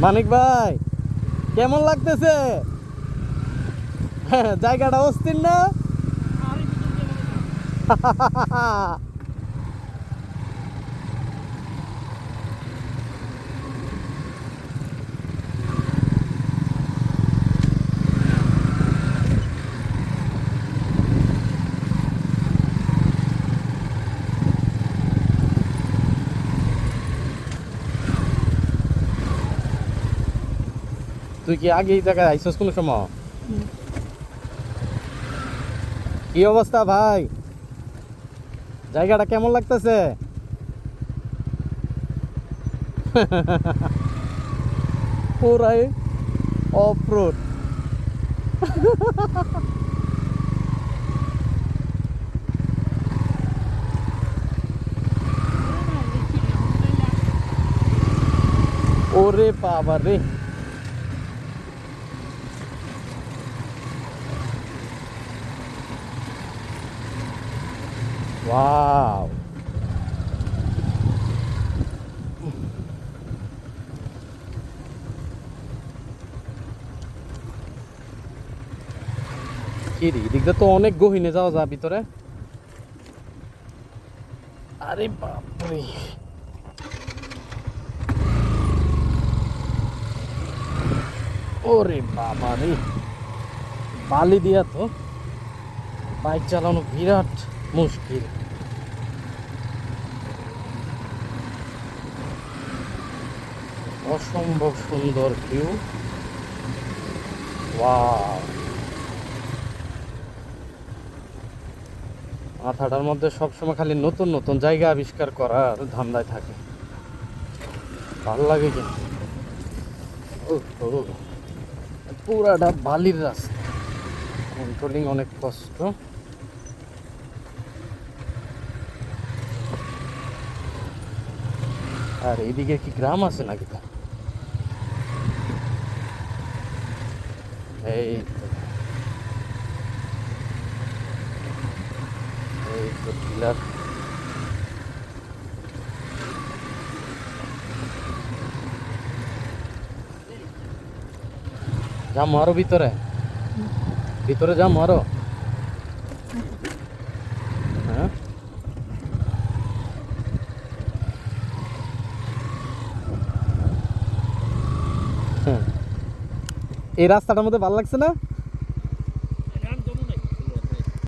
মানিক ভাই কেমন লাগতেছে? হ্যাঁ, জায়গাটা অস্থির না? তুই কি আগে এই জায়গায় আইসস কোনো সময়? কি অবস্থা ভাই? জায়গাটা কেমন লাগতেছে? পুরাই অফ রোড ওরে বাবা রে ওয়াও কি রে এদিক দিয়ে তো অনেক গহীনে যাওয়া যায় ভিতরে। আরে বাপরে। ওরে বাবা রে। বালি দিয়া তো। বাইক চালানো বিরাট মুশকিল। অসম্ভব সুন্দর ভিউ মাথাটার মধ্যে সবসময় খালি নতুন নতুন জায়গা আবিষ্কার করার ধান্দায় থাকে। ভালো লাগে কিন্তু। পুরাটা বালির রাস্তা। কন্ট্রোলিং অনেক কষ্ট। আর এইদিকে কি গ্রাম আছে নাকি তা এই এই তো টিলার যাম আরও ভিতরে ভিতরে যাম আরও হ্যাঁ। এই রাস্তাটার মধ্যে ভালো লাগছে না?